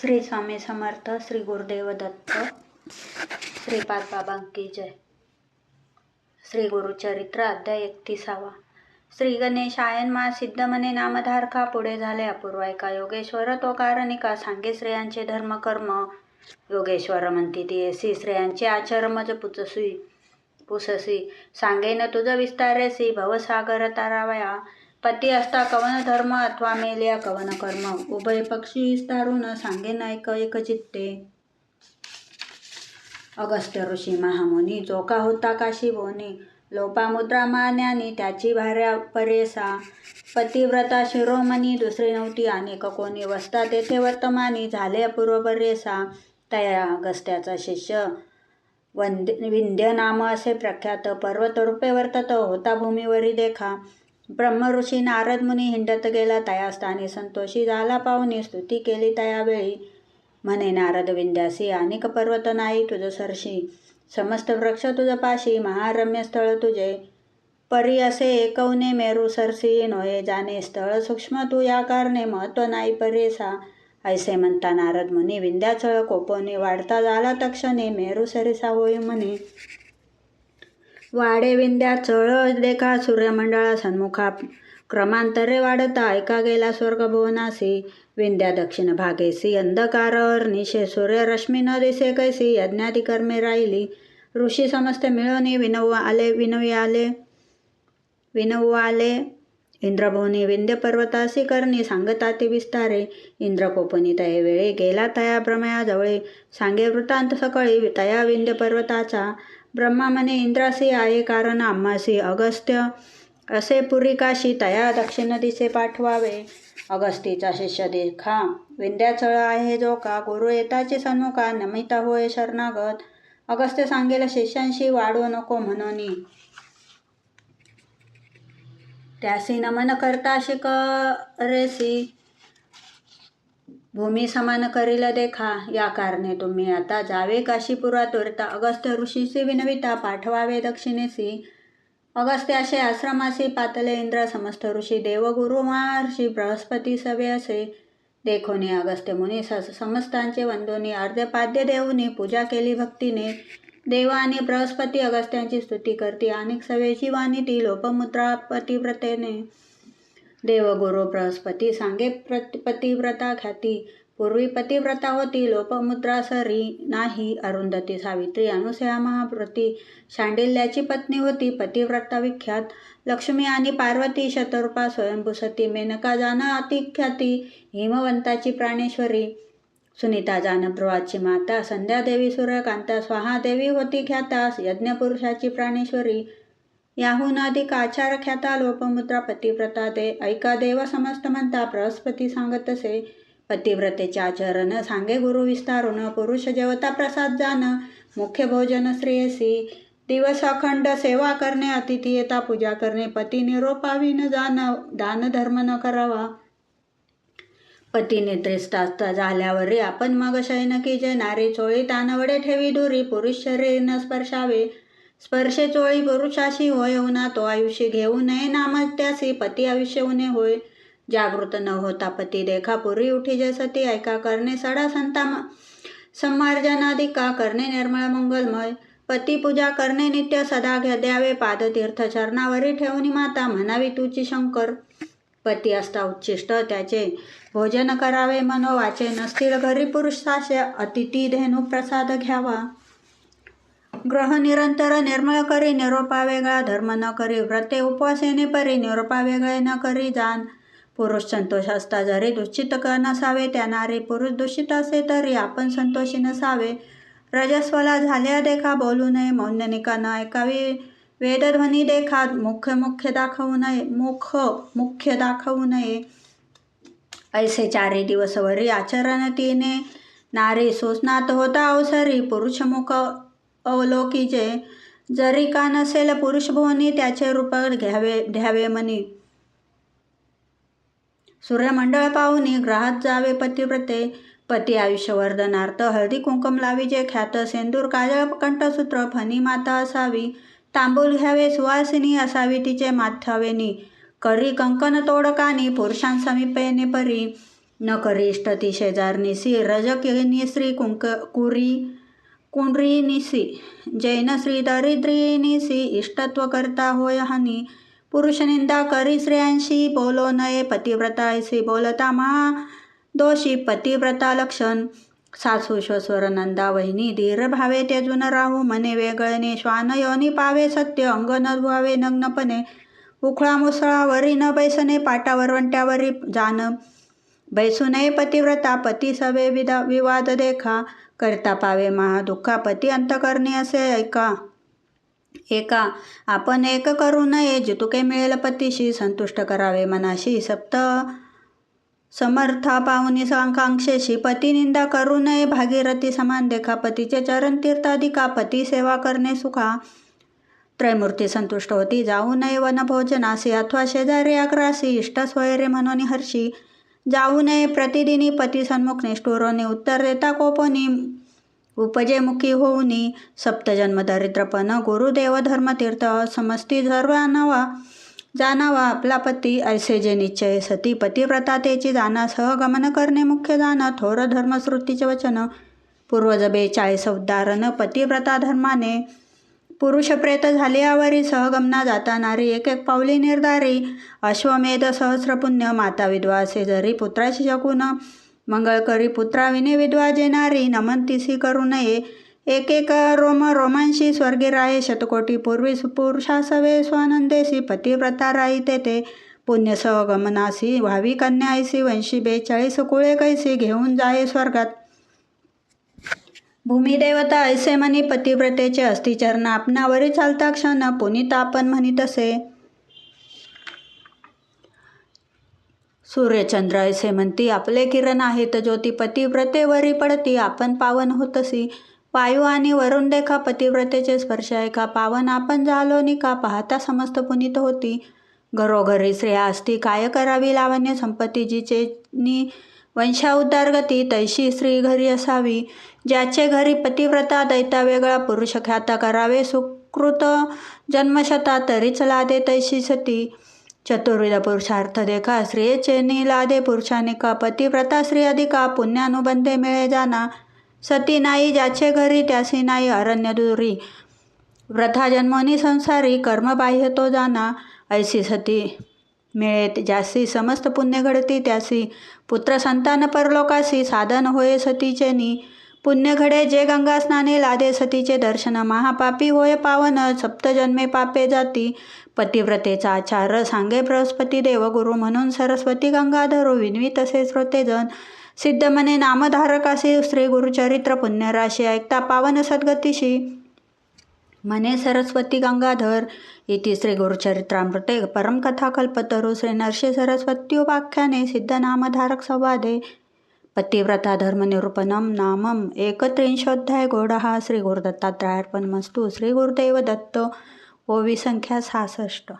श्री स्वामी समर्थ श्री गुरुदेव दत्त श्री बाबांकी जय. श्री गुरुचरित्र अध्याय एकतीसावा. श्री गणेशायन मा सिद्ध मने नामधारका पुढे झाले अपूर्व योगेश्वर तो कारणिका सांगे श्रेयांचे धर्म कर्म योगेश्वर म्हणती ती एसी श्रेयांचे आचरमज पुचसी पुससी. सांगेन तुझ विस्तारेसी भवसागर तारावया. पती असता कवन धर्म अथवा मेल्या कवन कर्म. उभय पक्षी विस्तारून सांगे नायक एक चित्ते. अगस्त्य ऋषी महामुनी जोका होता काशी बोनी. लोपामुद्रा मान्यानी त्याची भार्या परेसा. पतिव्रता शिरोमणी दुसरी नव्हती अनेक कोणी वसता तेथे वर्तमानी झाले पूर्व बरेसा तया अगस्त्याचा शिष्य वंद विंध्य नाम असे प्रख्यात पर्वतरूपे वर्तत होता भूमीवरी देखा. ब्रह्मऋषी नारद मुनी हिंडत गेला तया स्थानी संतोषी झाला पाहुनी स्तुती केली तयावेळी. म्हणे नारद विंध्यासी अनेक पर्वत नाही तुझं सरशी. समस्त वृक्ष तुझ पाशी महारम्य स्थळ तुझे. परी असे एकवने मेरू सरसी नोये जाणे स्थळ सूक्ष्म तू या कारणे महत्त्व नाही परेसा. ऐसे म्हणता नारद मुनी विंध्याचळ कोपोने वाढता झाला तक्षणे मेरू सरिसा होई म्हणे. वाडे विंध्या चळ देखा सूर्यमंडळा सन्मुखा क्रमांतरे वाढता ऐका गेला स्वर्गभुवनासी. विंध्या दक्षिण भागेसी अंधकार निशे सूर्यरश्मी न दिसे कैसी यज्ञादी कर्मे राहिली. ऋषी समस्त मिळवणी विनव आले विनवी आले विनवू आले. इंद्रभुवनी विंध्य पर्वतासी करणी सांगता ते विस्तारे. इंद्रकोपनी तये वेळे गेला तया प्रमयाजवळे सांगे वृत्तांत सकळी तया विंध्य पर्वताचा. ब्रह्मा म्हणे इंद्रासी आहे कारण आम्हासी अगस्त्य. असे पुरिकाशी तया दक्षिण दिसे पाठवावे. अगस्तीचा शिष्य देखा. विंध्याचळ आहे जो का? गुरु येताचे सन्मुखा नमिता होय शरणागत. अगस्त्य सांगेल शिष्यांशी वाढू नको म्हणून. त्यासी नमन करता शिकरेसी. भूमी समान करील देखा. या कारणे तुम्ही आता जावे काशीपुरात अगस्त्य ऋषीसी विनविता पाठवावे दक्षिणेसी अगस्त्याशे आश्रमासी पातले इंद्र समस्त ऋषी देवगुरु महर्षी बृहस्पती सवे असे. देखोनी अगस्त्य मुनी समस्तांचे वंदोनी अर्धपाद्य देऊनी पूजा केली भक्तीने. देव आणि बृहस्पती अगस्त्यांची स्तुती करते. अनेक सवेची वाणी ती लोपमुद्रा पतिव्रतेने देवगुरु बृहस्पती सांगे प्र पतिव्रता ख्याती. पूर्वी पतिव्रता होती लोपमुद्रा सरी नाही अरुंधती सावित्री अनुसया महाप्रती. शांडिल्याची पत्नी होती पतिव्रता विख्यात. लक्ष्मी आणि पार्वती शतरूपा स्वयंभूसती मेनका जान अतिख्याती हिमवंताची प्राणेश्वरी. सुनीता जानब्रुवाची माता संध्यादेवी सूर्यकांता स्वाहादेवी होती ख्याता यज्ञपुरुषाची प्राणेश्वरी. याहून अधिक आचार ख्याता लोपमुद्रा पतिव्रता दे ऐका देव समस्त म्हणता बृहस्पती सांगत असे पतिव्रतेचे आचरण सांगे गुरु विस्तारून पुरुष जेवता प्रसाद जाण मुख्य भोजन श्रेयसी. दिवस अखंड सेवा करणे अतिथी येता पूजा करणे पती निरोपावी न जाण दान धर्म न करावा. पती निद्रिस्तास्त झाल्यावरी आपण मग शयन की जे नारी चोळी तानवडे ठेवी दुरी पुरुष शरीर न स्पर्शावे. स्पर्शे चोळी पुरुषाशी होय उना तो आयुष्य घेऊ नये नामत्यासी पती आयुष्य उने होय. जागृत न होता पती देखा पुरी उठी जसती ऐका करणे सडा संता सम्मार्जनाधिका करणे निर्मळ मंगलमय. पती पूजा करणे नित्य सदा घ्या द्यावे पादतीर्थ चरणावरी ठेवणी माता म्हणावी तुची शंकर. पती असता उच्चिष्ट त्याचे भोजन करावे मनोवाचे. नसतील घरी पुरुष अतिथी धेनु प्रसाद घ्यावा. ग्रह निरंतर निर्मळ करी निरोपा वेगळा धर्म न करी व्रते उपवासेने परी निरोपा वेगळे न करी जाण पुरुष संतोष असता जरी दूषित नसावे त्या नारी पुरुष दूषित असे तरी आपण संतोषी नसावे. रजस्वला झाल्या देखा बोलू नये मौन्यनिका न ऐकावी. वेदध्वनी देखा मुख्य मुख्य दाखवू नये मुख मुख्य दाखवू नये. ऐसे चारे दिवस वरी आचरण तिने. नारी सुस्नात होता अवसरी पुरुष मुख अवलोकीचे. जरी का नसेल पुरुषभुवनी त्याचे रूप घ्यावे घ्यावे मनी. सूर्यमंडळ पाहुनी ग्रहात जावे पतिव्रते पती आयुष्यवर्धनार्थ हळदी कुंकम लावीजे ख्यात सेंदूर काजळ कंठसूत्र फणी माता असावी. तांबूल घ्यावे सुवासिनी असावी तिचे माथावेनी करी कंकन तोडकानी पुरुषांसमीपेने परी न करिष्ठती शेजारनिसी रजकिनी श्री कुंक कुरी. कुंड्रीनिसी जैन श्री दरिद्रीनिसी इष्टत्व करता होय हानी। पुरुष निंदा करी स्त्रियांशी बोलो नये पतिव्रता ऐसी बोलता महा दोषी पतिव्रता लक्षण सासू श्वश्वर नंदा वहिनी धीर भावे तेजून राहू। मने वेगळणे श्वान योनी पावे सत्य। अंग न धुवावे नग्नपणे उखळा मुसळा वरी न बैसने पाटावर वंट्यावरी जाणं बैसू नये पतिव्रता पती सवे विदा विवाद देखा करता पावे महा दुःखा पती अंतकरणी असे ऐका। एका आपण एक करू नये जितुके मिळेल पतीशी संतुष्ट करावे मनाशी सप्त समर्था पाहुनी सांकांक्षेशी पती निंदा करू नये भागीरथी समान देखा पतीचे चरण तीर्थाधिका पती सेवा करणे सुखा। त्रैमूर्ती संतुष्ट होती जाऊ नये वनभोजनासी अथवा शेजारी अग्रासी इष्ट स्वयरे म्हणून हर्षी जाऊ नये प्रतिदिनी पती सन्मुख निष्ठुरोनी उत्तर देता कोपोनी. उपजेमुखी होऊनी सप्तजन्म दरिद्रपण गुरुदेव धर्मतीर्थ समस्ती सर्व जाणावा आपला पती ऐसे जे निश्चय सती पतिव्रता तेची जाणा सहगमन करणे मुख्य जाण थोर धर्मश्रुतीचे वचन. पूर्वजबे चाळीस उद्धारण पतिव्रता धर्माने. पुरुषप्रेत झाले आवरी सहगमना जाता नारी एक एक पावली निर्धारी. अश्वमेध सहस्र पुण्य माता विधवा असे जरी पुत्राशी शकून मंगळ करी पुत्राविने विधवा जेणारी नमंतीसी करू नये. एक एक रोम रोमांशी स्वर्गी राहे. शतकोटी पूर्वी पुरुषासवे स्वानंदेशी पतिव्रता राही तेथे. पुण्य सहगमनासी. व्हावी कन्या ऐसी वंशी बेचाळीस कुळे कैसी. घेऊन जाये स्वर्गात. भूमिदेवता ऐसे म्हणी पतिव्रतेचे अस्थिचरण आपणावरी चालता क्षण पुनीत आपण म्हणीत असे. सूर्यचंद्र ऐसे म्हणती आपले किरण आहेत ज्योती पतिव्रतेवरी पडती आपण पावन होतसी. वायू आणि वरुण देखा पतिव्रतेचे स्पर्श ऐका पावन आपण झालो निका पाहता समस्त पुनीत होती. घरोघरी श्रेया असती काय करावी लावण्य संपत्ती जिचे वंशा उद्धार गती तैशी स्त्री घरी असावी. ज्याचे घरी पतिव्रता दैता वेगळा पुरुष ख्याता करावे सुकृत जन्मशता तरीच लादे तैशी सती. चतुर्विध पुरुषार्थ देखा स्त्रियेचे नि लादे पुरुषानिका पतिव्रता स्त्री अधिका पुण्यानुबंधे मिळे जाना. सती नाही ज्याचे घरी त्यासी नाही अरण्य दुरी. व्रथा जन्मोनी संसारी कर्मबाह्य तो जाना. ऐसी सती मिळे ज्यासी समस्त पुण्य घडती त्यासी पुत्र संतान परलोकासी साधन होय सतीचे पुण्यघडे जे गंगा स्नाने लादे सतीचे दर्शन महापापी होय पावन सप्तजन्मे पापे जाती. पतिव्रतेचा आचार सांगे बृहस्पती देव गुरु म्हणून सरस्वती गंगाधरो विनवी तसे श्रोतेजन. सिद्ध मने नामधारकासी श्री गुरुचरित्र पुण्यराशी ऐकता पावन सद्गतीशी. मने सरस्वती गंगाधर इति श्री गुरुचरित्रामृते परमकथा कल्पतरू श्री नरशी सरस्वत्युपाख्याने सिद्धनामधारक संवादे. पतिव्रता धर्मनिरूपणम नामम एकत्रिंशोध्याय गोडहा श्री गुरुदत्तात्रयार्पणमस्तु श्री गुरुदेव दत्त ओवी संख्या सहासष्ट